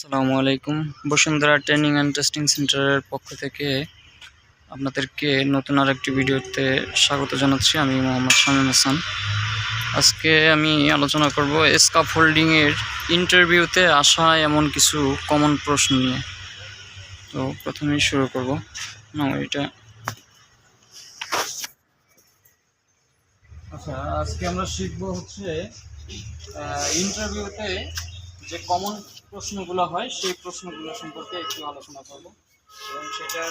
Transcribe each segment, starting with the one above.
আসসালামু আলাইকুম। Bashundhara training and testing সেন্টারের পক্ষ থেকে আপনাদেরকে নতুন আরেকটি ভিডিওতে স্বাগত জানাচ্ছি। আমি মোহাম্মদ শামীম হাসান। আজকে আমি আলোচনা করব স্কাপ হোল্ডিংয়ের ইন্টারভিউতে আসা এমন কিছু কমন প্রশ্ন নিয়ে। তো প্রথমেই শুরু করব। না এটা। আচ্ছা আজকে আমরা শিখব হচ্ছে ইন্টারভিউতে যে কমন প্রশ্নগুলো হয়, সেই প্রশ্নগুলো সম্পর্কে একটু আলোচনা করব এবং সেটার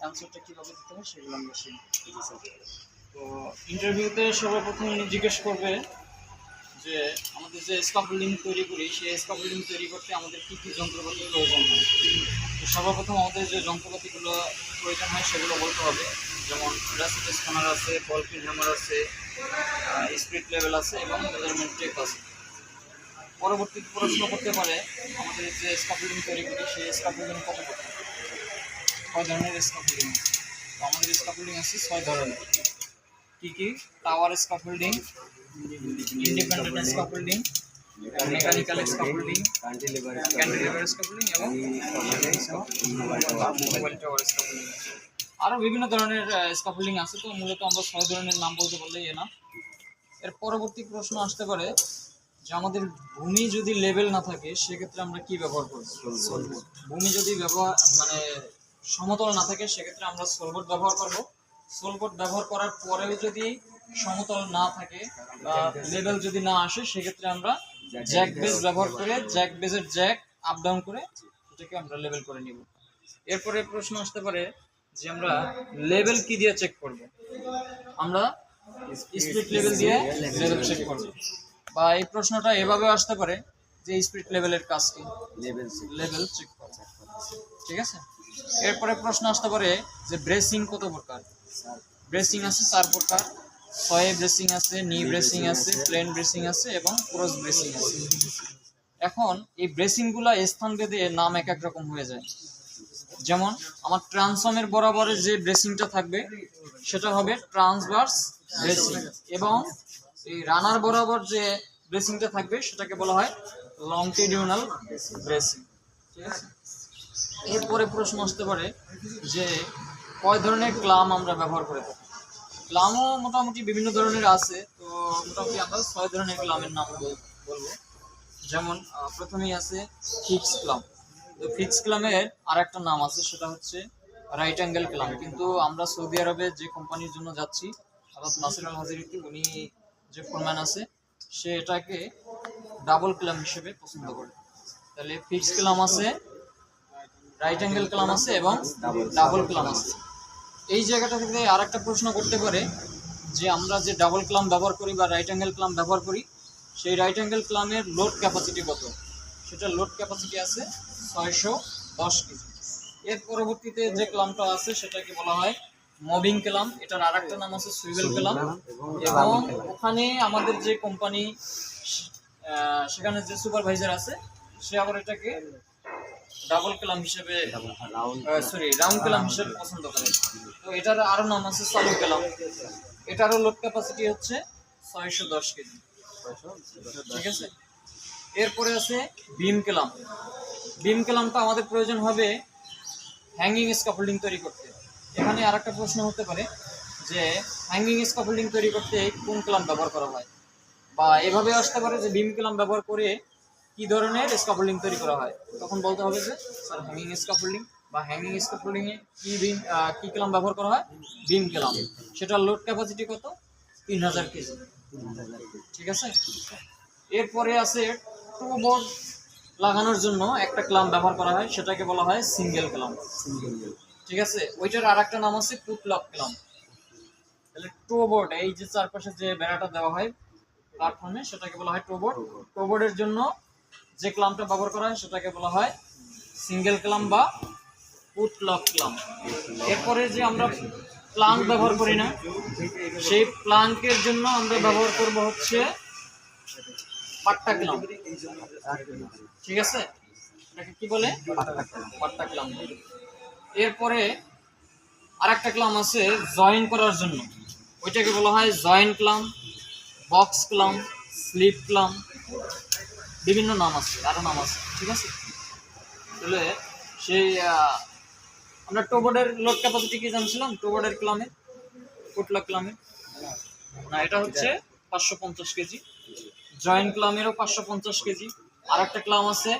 অ্যান্সারটা কীভাবে দিতে হয় সেগুলো আমরা শিখব। তো ইন্টারভিউতে সর্বপ্রথম জিজ্ঞেস করবে যে, আমাদের যে স্কাফোল্ডিং তৈরি করি, সেই স্কাফোল্ডিং তৈরি করতে আমাদের কী কী যন্ত্রপাতি প্রয়োজন হয়? তো সর্বপ্রথম আমাদের যে যন্ত্রপাতিগুলো প্রয়োজন হয় সেগুলো বলতে হবে। যেমন স্ক্যানার আছে বলপিন হ্যামার আছে স্পিড লেভেল আছে এবং মেজারমেন্ট টেপ আছে। পরবর্তীতে প্রশ্ন করতে পারে, আমাদের যে স্কাফোল্ডিং তৈরি করি, সেই স্কাফোল্ডিং কত করতে ছয় ধরনের স্কাফোল্ডিং আছে। তো আমাদের স্কাফোল্ডিং আছে ছয় ধরনের। কী কী? Tower scaffolding independent scaffolding mechanical scaffolding cantilever scaffolding এবং মোবাইল টাওয়ার স্কাফোল্ডিং আরও বিভিন্ন ধরনের স্কাফোল্ডিং আছে, তো মূলত আমরা ছয় ধরনের নাম বলতে বললেই এ না। এর পরবর্তী প্রশ্ন আসতে পারে যে আমাদের ভূমি যদি লেভেল না থাকে সেক্ষেত্রে আমরা কি ব্যবহার করব? ভূমি যদি ব্যবহার মানে সমতল না থাকে সেক্ষেত্রে আমরা সোলবোর্ড ব্যবহার করব। সোলবোর্ড ব্যবহার করার পরেও যদি সমতল না থাকে বা লেভেল যদি না আসে সেক্ষেত্রে আমরা জ্যাক বেস ব্যবহার করে জ্যাক বেসের জ্যাক আপ ডাউন করে সেটাকে আমরা লেভেল করে নিব। এরপরে প্রশ্ন আসতে পারে যে আমরা লেভেল কি দিয়ে চেক করব? আমরা স্পিড লেভেল দিয়ে লেভেল চেক করব। বা এই প্রশ্নটা এভাবে আসতে পারে যে স্পিড লেভেলের কাজ কি? লেভেল লেভেল চেক করা ঠিক আছে? এরপরে প্রশ্ন আসতে পারে যে ব্রেসিং কত প্রকার? ব্রেসিং আছে চার প্রকার। ছয়ে ব্রেসিং আছে নি ব্রেসিং আছে প্লেন ব্রেসিং আছে এবং ক্রস ব্রেসিং আছে। এখন এই ব্রেসিংগুলো স্থান ভেদে নাম এক এক রকম হয়ে যায়। যেমন আমার ট্রান্সফর্মের বরাবরে যে ব্রেসিংটা থাকবে সেটা হবে ট্রান্সভার্স ব্রেসিং এবং এই রানার বরাবর যে ব্রেসিংটা থাকবে, সেটাকে বলা হয় লংটিডিউনাল ব্রেসিং ঠিক আছে? এরপরে প্রশ্ন আসতে পারে যে কয় ধরনের ক্লাম আমরা ব্যবহার করে থাকি? ক্লামও মোটামুটি বিভিন্ন ধরনের আছে, তো মোটামুটি আমরা ছয় ধরনের ক্লামের নাম বল- বলব। যেমন প্রথমেই আছে ফিক্স ক্লাম। তো ফিক্স ক্লামের আর একটা নাম আছে, সেটা হচ্ছে রাইট অ্যাঙ্গেল ক্লাম। কিন্তু আমরা সৌদি আরবে যে কোম্পানির জন্য যাচ্ছি অর্থাৎ নাসির আল হাজিরিটি উনি যে ফোরম্যান আছে সে এটাকে ডাবল ক্লাম হিসেবে পছন্দ করে। তাহলে ফিক্স ক্লাম আছে রাইট অ্যাঙ্গেল ক্লাম আছে এবং ডাবল ক্লাম আছে। এই জায়গাটা থেকে আর একটা প্রশ্ন করতে পারে যে আমরা যে ডাবল ক্লাম ব্যবহার করি বা রাইট অ্যাঙ্গেল ক্লাম ব্যবহার করি, সেই রাইট অ্যাঙ্গেল ক্লামের লোড ক্যাপাসিটি কত? সেটা লোড ক্যাপাসিটি আছে ছয়শো দশ কেজি। এর পরবর্তীতে যে ক্লামটা আছে, সেটাকে বলা হয় মবিং ক্লাম এটার আর একটা নাম আছে সুইবেল ক্লাম এবং ওখানে আমাদের যে কোম্পানি সেখানে যে সুপারভাইজার আছে সে আবার এটাকে ডাবল ক্লাম হিসেবে সরি রাউন্ড ক্লাম হিসেবে পছন্দ করে। তো এটার আরও নাম আছে চালু ক্লাম এটারও লোড ক্যাপাসিটি হচ্ছে ছয়শো দশ কেজি। ঠিক আছে? এরপরে আছে বিম ক্লাম বিম ক্লামটা আমাদের প্রয়োজন হবে হ্যাঙ্গিং স্কাফোল্ডিং তৈরি করতে। এখানে আর একটা প্রশ্ন হতে পারে যে হ্যাঙ্গিং স্কাফোল্ডিং তৈরি করতে কোন ক্লাম ব্যবহার করা হয়? বা এভাবে আসতে পারে যে বিম ক্লাম ব্যবহার করে কি ধরনের স্কাফোল্ডিং তৈরি করা হয়? তখন বলতে হবে যে স্যার হ্যাঙ্গিং স্কাফোল্ডিং বা হ্যাঙ্গিং স্কাফোল্ডিং এ কি বিম কি ক্লাম ব্যবহার করা হয়? বিম ক্লাম। সেটার লোড ক্যাপাসিটি কত? তিন হাজার কেজি। ঠিক আছে? এরপরে আছে টু বোর্ড লাগানোর জন্য একটা ক্লাম ব্যবহার করা হয়, সেটাকে বলা হয় সিঙ্গেল ক্লাম। ঠিক আছে? ওইটার আর একটা নাম আছে পুটলক ক্লাম। তাহলে টো বোর্ড এই যে চারপাশে যে বেড়াটা দেওয়া হয় প্ল্যাটফর্মে সেটাকে বলা হয় টো বোর্ড টো বোর্ডের জন্য যে ক্লামটা ব্যবহার করা হয় সেটাকে বলা হয় সিঙ্গেল ক্লাম বা পুটলক ক্লাম। এরপরে যে আমরা প্লাঙ্ক ব্যবহার করি না সেই প্লাঙ্কের জন্য আমরা ব্যবহার করব হচ্ছে পাট্টা ক্লাম। ঠিক আছে? এটাকে কি বলে? পাট্টা ক্লাম। এরপরে আরেকটা ক্লাম আছে জয়েন করার জন্য। ওইটাকে বলা হয় joint clamp, box clamp, slip clamp, বিভিন্ন নাম আছে আরও নাম আছে, ঠিক আছে? তাহলে সেই আমরা টোবোর্ডের লোড ক্যাপাসিটি কি জানছিলাম? টোবোর্ডের ক্লামে কোটলা ক্লামে। না, এটা হচ্ছে পাঁচশো পঞ্চাশ কেজি। জয়েন্ট ক্লামেরও পাঁচশো পঞ্চাশ কেজি। আর একটা ক্লাম আছে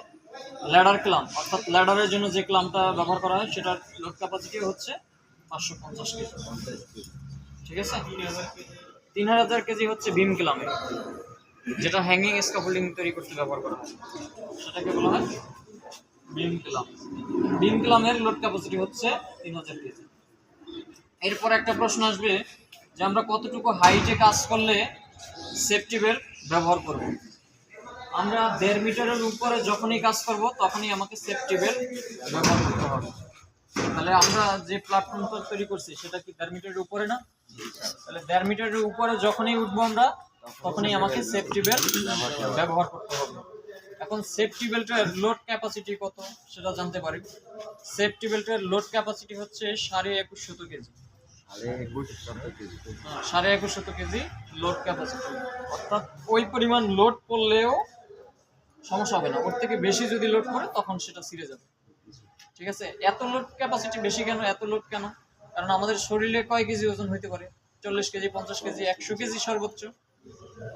ল্যাডার ক্লাম অর্থাৎ ল্যাডারের জন্য যে ক্লামটা ব্যবহার করা হয়, সেটার লোড ক্যাপাসিটি হচ্ছে পাঁচশো পঞ্চাশ কেজি। ঠিক আছে? তিন হাজার কেজি হচ্ছে বিম ক্লামের যেটা হ্যাঙ্গিং স্কাফোল্ডিং তৈরি করতে ব্যবহার করা হয়। সেটাকে বলা হয় বিম ক্লাম বিম ক্লামের লোড ক্যাপাসিটি হচ্ছে তিন হাজার কেজি। এরপর একটা প্রশ্ন আসবে যে আমরা কতটুকু হাইটে কাজ করলে সেফটি বেল্ট ব্যবহার করব? আমরা দেড় মিটারের উপরে যখনই কাজ করব তখনই আমাকে সেফটি বেল্ট ব্যবহার করতে হবে। তাহলে আমরা যে প্ল্যাটফর্মটা তৈরি করছি সেটা কি দেড় মিটারের উপরে না? তাহলে দেড় মিটারের উপরে যখনই উঠবো আমরা তখনই আমাকে সেফটি বেল্ট ব্যবহার করতে হবে। এখন সেফটি বেল্টের লোড ক্যাপাসিটি কত সেটা জানতে পারি। সেফটি বেল্টের লোড ক্যাপাসিটি হচ্ছে সাড়ে একুশ শত কেজি। সাড়ে একুশ শত কেজি। লোড ক্যাপাসিটি অর্থাৎ ওই পরিমাণ লোড করলেও সমস্যা হবে না। ওর থেকে বেশি যদি লোড করে, তখন সেটা ছিঁড়ে যাবে। ঠিক আছে? এত লোড ক্যাপাসিটি বেশি কেন? এত লোড কেন? কারণ আমাদের শরীরে কয় কেজি ওজন হইতে পারে? চল্লিশ কেজি, পঞ্চাশ কেজি, একশো কেজি সর্বোচ্চ।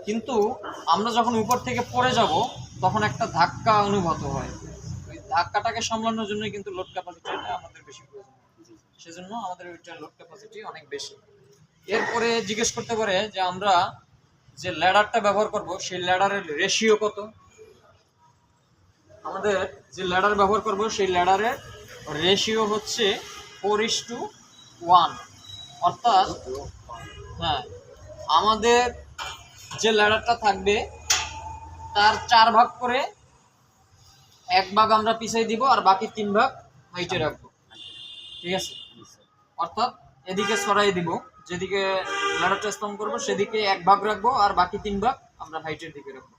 কিন্তু আমরা যখন উপর থেকে পড়ে যাব, তখন একটা ধাক্কা অনুভূত হয়। ওই ধাক্কাটাকে সামলানোর জন্য কিন্তু লোড ক্যাপাসিটিটা আমাদের বেশি প্রয়োজন। সেজন্য আমাদের ওইটা লোড ক্যাপাসিটি অনেক বেশি। এরপরে জিজ্ঞেস করতে পারে যে আমরা যে ল্যাডারটা ব্যবহার করব, সেই ল্যাডারের রেশিও কত? আমাদের যে ল্যাডার ব্যবহার করব, সেই ল্যাডারের রেশিও হচ্ছে ফোর ইস টু ওয়ান অর্থাৎ হ্যাঁ আমাদের যে ল্যাডারটা থাকবে, তার চার ভাগ করে এক ভাগ আমরা পিছাই দিব আর বাকি তিন ভাগ হাইটে রাখব। ঠিক আছে? অর্থাৎ, এদিকে সরাই দিব, যেদিকে ল্যাডারটা স্থাপন করব, সেদিকে এক ভাগ রাখব আর বাকি তিন ভাগ আমরা হাইটের দিকে রাখব।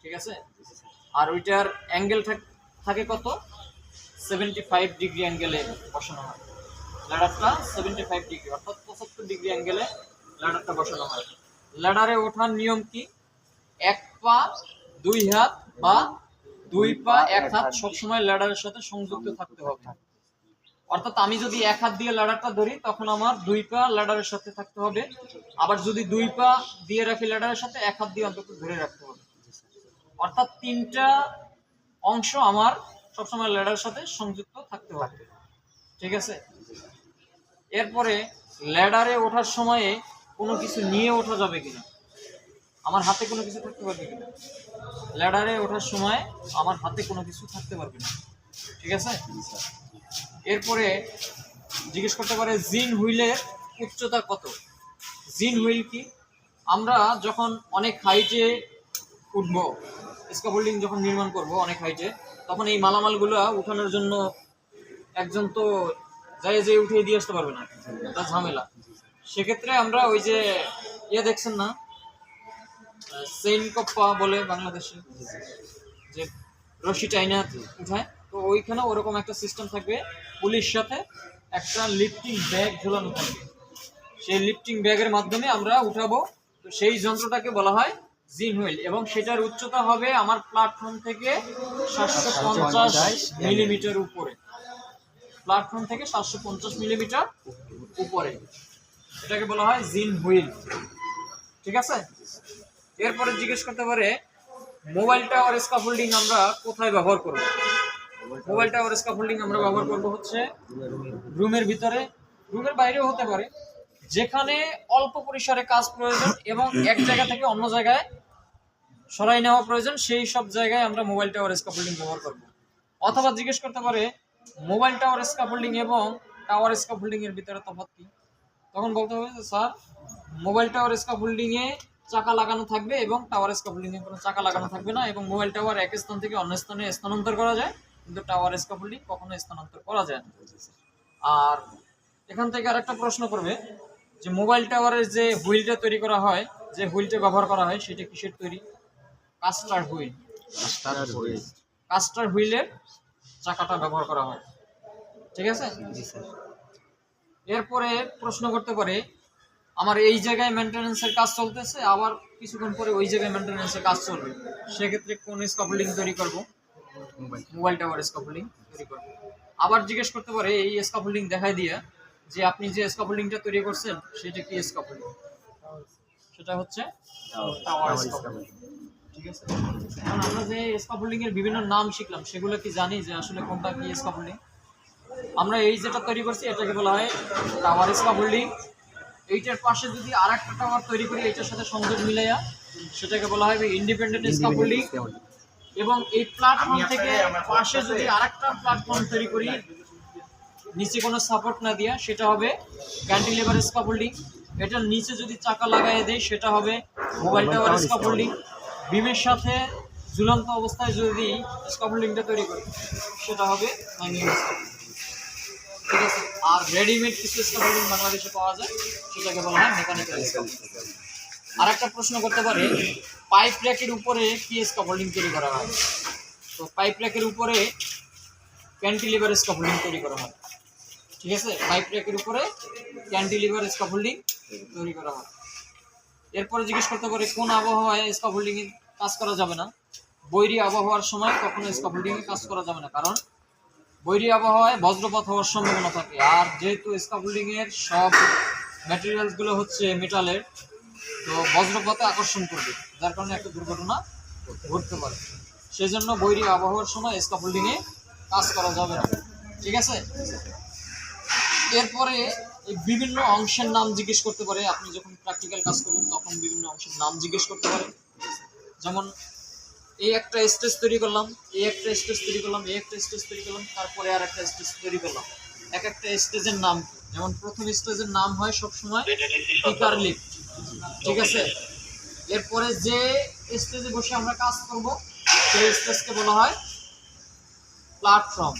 ঠিক আছে? আর ওইটার অ্যাঙ্গেল থাকে কত? সেভেন্টি ফাইভ ডিগ্রি অ্যাঙ্গেলে বসানো হয়। ল্যাডারটা সেভেন্টি ফাইভ ডিগ্রি অর্থাৎ পঁচাত্তর ডিগ্রি অ্যাঙ্গেলে ল্যাডারটা বসানো হয়। ল্যাডারে ওঠার নিয়ম কি? এক পা, দুই হাত বা দুই পা, এক হাত সবসময় ল্যাডারের সাথে সংযুক্ত থাকতে হবে। অর্থাৎ আমি যদি এক হাত দিয়ে ল্যাডারটা ধরি, তখন আমার দুই পা ল্যাডারের সাথে থাকতে হবে। আবার যদি দুই পা দিয়ে রাখি ল্যাডারের সাথে, এক হাত দিয়ে অন্তত ধরে রাখতে হবে। অর্থাৎ তিনটা অংশ আমার সবসময় ল্যাডারের সাথে সংযুক্ত থাকতে হবে। ঠিক আছে? এরপরে ল্যাডারে ওঠার সময়ে কোনো কিছু নিয়ে ওঠা যাবে কিনা? আমার হাতে কোনো কিছু থাকতে পারবে কিনা? ল্যাডারে ওঠার সময় আমার হাতে কোনো কিছু থাকতে পারবে না ঠিক আছে? এরপরে জিজ্ঞেস করতে পারে, জিন হুইলের উচ্চতা কত? জিন হুইল কি? আমরা যখন অনেক হাইটে উঠব স্কাফোল্ডিং যখন নির্মাণ করব অনেক হাইটে তখন এই মালামালগুলো উঠানোর জন্য একজন তো যাই যে উঠিয়ে দিয়ে আসতে পারবে না। এটা ঝামেলা। সেক্ষেত্রে আমরা ওই যে ইয়ে দেখছেন না? সেইন বলে বাংলাদেশে, যে রশি টাইনা উঠায়, তো ওইখানে ওরকম একটা সিস্টেম থাকবে। পুলিশ সাথে একটা লিফটিং ব্যাগ ঝোলানো থাকবে। সেই লিফটিং ব্যাগের মাধ্যমে আমরা উঠাবো। তো সেই যন্ত্রটাকে বলা হয় জিন হুইল এবং সেটার উচ্চতা হবে আমার প্ল্যাটফর্ম থেকে সাতশো পঞ্চাশ মিলিমিটার উপরে। প্ল্যাটফর্ম থেকে সাতশো পঞ্চাশ মিলিমিটার উপরে। এটাকে বলা হয় জিন হুইল ঠিক আছে? এরপরে জিজ্ঞেস করতে পারে মোবাইল টাওয়ার স্কাফোল্ডিং আমরা কোথায় ব্যবহার করব? মোবাইল টাওয়ার স্কাফোল্ডিং আমরা ব্যবহার করব হচ্ছে রুমের ভিতরে। রুমের বাইরেও হতে পারে। যেখানে অল্প পরিসরে কাজ প্রয়োজন এবং এক জায়গা থেকে অন্য জায়গায় সরাই নেওয়া প্রয়োজন, সেই সব জায়গায় আমরা মোবাইল টাওয়ার স্কাফোল্ডিং ব্যবহার করব। অথবা জিজ্ঞেস করতে পারে মোবাইল টাওয়ার স্কাফোল্ডিং এবং টাওয়ার স্কাফোল্ডিং এর ভিতরে তফাৎ কি? তখন বলতে হবে যে, স্যার মোবাইল টাওয়ার স্কাফোল্ডিং এ চাকা লাগানো থাকবে এবং টাওয়ার স্কাফোল্ডিং এ কোনো চাকা লাগানো থাকবে না এবং মোবাইল টাওয়ার এক স্থান থেকে অন্য স্থানে স্থানান্তর করা যায়, কিন্তু টাওয়ার স্কাফোল্ডিং কখনো স্থানান্তর করা যায় না। আর এখান থেকে আরেকটা প্রশ্ন করবে যে মোবাইল টাওয়ারের যে হুইলটা তৈরি করা হয়, যে হুইলটা ব্যবহার করা হয়, সেটা কিসের তৈরি? Caster wheel. মাস্টার পরে কাস্টার হুইলের চাকাটা ব্যবহার করা হয়। ঠিক আছে? জি স্যার। এরপরে প্রশ্ন করতে পারে আমার এই জায়গায় মেনটেন্যান্সের কাজ চলতেছে আবার কিছুক্ষণ পরে ওই জায়গায় মেনটেন্যান্সের কাজ চলবে। সেক্ষেত্রে কোন স্কাফোল্ডিং তৈরি করব? মোবাইল। মোবাইল টাওয়ার স্কাফোল্ডিং তৈরি করবে। আবার জিজ্ঞেস করতে পারে এই স্কাফোল্ডিং দেখাই দিয়ে যে আপনি যে স্কাফোল্ডিংটা তৈরি করছেন সেটা কি স্কাফোল্ডিং সেটা হচ্ছে টাওয়ার স্কাফোল্ডিং ঠিক আছে? এখন আমরা যে স্কাফোল্ডিং এর বিভিন্ন নাম শিখলাম সেগুলো কি জানি যে আসলে কোনটা কি স্কাফোল্ডিং আমরা এই যেটা তৈরি করছি এটাকে বলা হয় টাওয়ার স্কাফোল্ডিং এইটার পাশে যদি আর একটা টাওয়ার তৈরি করি এটার সাথে সংযোগ মিলাইয়া সেটাকে বলা হয় ইন্ডিপেন্ডেন্ট স্কাফোল্ডিং এবং এই প্ল্যাটফর্ম থেকে পাশে যদি আরেকটা প্ল্যাটফর্ম তৈরি করি নিচে কোনো সাপোর্ট না দিয়া সেটা হবে ক্যান্টিলিভার স্কাফোল্ডিং এটার নিচে যদি চাকা লাগাই দেয় সেটা হবে মোবাইল টাওয়ার স্কাফোল্ডিং বিমের সাথে ঝুলন্ত অবস্থায় যদি স্কাফোল্ডিংটা তৈরি করি, সেটা হবে ঠিক আছে? আর রেডিমেড কিছু স্কাফোল্ডিং বাংলাদেশে পাওয়া যায়, সেটাকে বলা হয় মেকানিক্যাল আর একটা প্রশ্ন করতে পারে, পাইপ র্যাকের উপরে কি স্কাফোল্ডিং তৈরি করা হয়? তো পাইপ র্যাকের উপরে ক্যান্টিলিভার স্কাফোল্ডিং তৈরি করা হয়। ঠিক আছে? পাইপ র্যাকের উপরে ক্যান্টিলিভার স্কাফোল্ডিং তৈরি করা হয়। এরপরে জিজ্ঞেস করতে পারে, কোন আবহাওয়ায় স্কাফোল্ডিং কাজ করা যাবে না? বৈরী আবহাওয়ার সময় কখনো স্কাফোল্ডিং কাজ করা যাবে না, কারণ বৈরী আবহাওয়ায় বজ্রপাত হওয়ার সম্ভাবনা থাকে। আর যেহেতু স্কাফোল্ডিং এর সব ম্যাটেরিয়ালসগুলো হচ্ছে মেটালের তো বজ্রপাতে আকর্ষণ করবে, যার কারণে একটা দুর্ঘটনা ঘটতে পারে। সেজন্য বৈরী আবহাওয়ার সময় স্কাফোল্ডিং এ কাজ করা যাবে না। ঠিক আছে? এরপরে বিভিন্ন অংশের নাম জিজ্ঞেস করতে পারে। আপনি যখন প্র্যাকটিক্যাল কাজ করবেন, তখন বিভিন্ন অংশের নাম জিজ্ঞেস করতে পারে। যেমন, এই একটা স্টেজ তৈরি করলাম, এই একটা স্টেজ তৈরি করলাম, এই একটা স্টেজ তৈরি করলাম, তারপরে আর একটা স্টেজ তৈরি করলাম। এক একটা স্টেজের নাম যেমন, প্রথম স্টেজের নাম হয় সবসময় স্পিকার লিফট ঠিক আছে? এরপরে যে স্টেজে বসে আমরা কাজ করব, সেই স্টেজকে বলা হয় প্ল্যাটফর্ম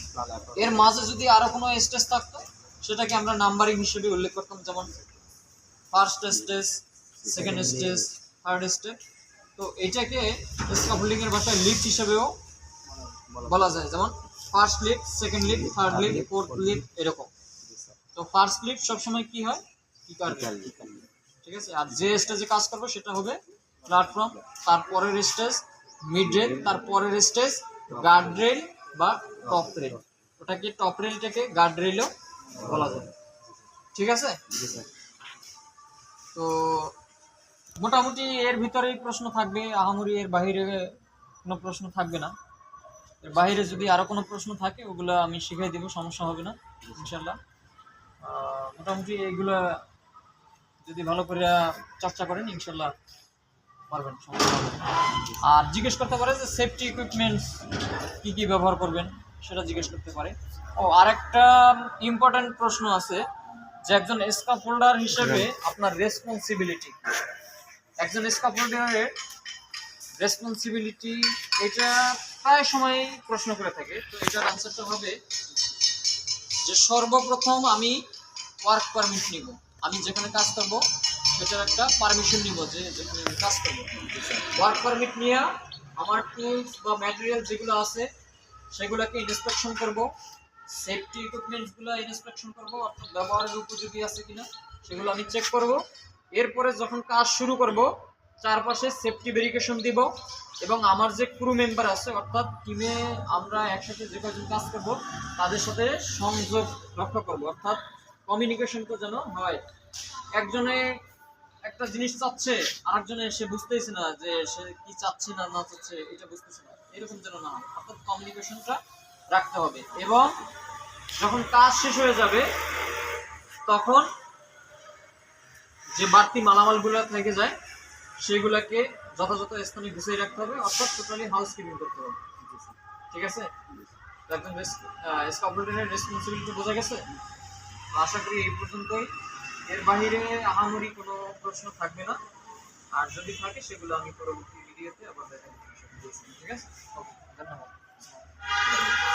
এর মাঝে যদি আরও কোনো স্টেজ থাকতো সেটাকে আমরা নাম্বারিং হিসেবে উল্লেখ করতাম, যেমন first stage second stage third stage তো এটাকে স্কাফোল্ডিং এর ভাষায় লিফট হিসেবেও বলা যায়, যেমন first lift second lift third lift fourth lift এরকম। তো ফার্স্ট লিফট সবসময় কি হয়? স্পিকার ঠিক আছে? আর যে স্টেজে কাজ করবে সেটা হবে প্ল্যাটফর্ম তারপরের স্টেজ মিড রেল তারপরের স্টেজ গার্ড রেল বা টপ রেল ওটাকে টপ রেলটাকে গার্ড রেলও বলা যায়। ঠিক আছে? তো মোটামুটি এর ভিতরেই প্রশ্ন থাকবে আহামরি এর বাইরে কোনো প্রশ্ন থাকবে না। এর বাইরে যদি আরও কোনো প্রশ্ন থাকে ওগুলো আমি শিখিয়ে দিব সমস্যা হবে না ইনশাল্লাহ মোটামুটি এইগুলা যদি ভালো করে চর্চা করেন ইনশাল্লাহ পারবেন সমস্যা আর জিজ্ঞেস করতে পারে যে সেফটি ইকুইপমেন্টস কী কী ব্যবহার করবেন। সেটা জিজ্ঞেস করতে পারে। ও আরেকটা ইম্পর্টেন্ট প্রশ্ন আছে যে একজন স্কাফ হোল্ডার হিসেবে আপনার রেসপন্সিবিলিটি একজন স্কাফ হোল্ডারের রেসপন্সিবিলিটি এটা প্রায় সময় প্রশ্ন করে থাকে। তো এটার আনসারটা হবে যে সর্বপ্রথম আমি ওয়ার্ক পারমিট নিব। আমি যেখানে কাজ করব সেটার একটা পারমিশন নিব যে যেখানে আমি কাজ করব। ওয়ার্ক পারমিট নিয়ে আমার টুলস বা ম্যাটেরিয়াল যেগুলো আছে সেগুলোকে ইন্সপেকশন করব। সেফটি ইকুইপমেন্টসগুলো ইন্সপেকশন করব, অর্থাৎ ব্যবহারের উপযোগী আছে কিনা সেগুলো আমি চেক করব। এরপরে যখন কাজ শুরু করব, চারপাশে সেফটি ভেরিফিকেশন দিব এবং আমার যে ক্রু মেম্বার আছে, অর্থাৎ টিমে আমরা একসাথে যে কজন কাজ করব, তাদের সাথে সংযোগ রক্ষা করব। অর্থাৎ কমিউনিকেশনটা যেন হয়। একজনে একটা জিনিস চাচ্ছে, আরেকজনে সে বুঝতেইছে না যে সে কি চাচ্ছে না না চাচ্ছে, এটা বুঝতেছে না। এরকম যেন না অর্থাৎ কমিউনিকেশনটা রাখতে হবে। এবং যখন কাজ শেষ হয়ে যাবে, তখন যে বাড়তি মালামালগুলো থেকে যায়, সেগুলোকে যথাযথ স্থানে গুছিয়ে রাখতে হবে। অর্থাৎ টোটালি হাউস কিপিং করতে হবে। ঠিক আছে? একজন স্কাফোল্ডারের রেসপন্সিবিলিটি বোঝা গেছে? আশা করি এই পর্যন্তই। এর বাইরে আহামরি কোনো প্রশ্ন থাকবে না। আর যদি থাকে, সেগুলো আমি পরবর্তী ভিডিওতে আবার দেখাবো ঠিক আছে ওকে ধন্যবাদ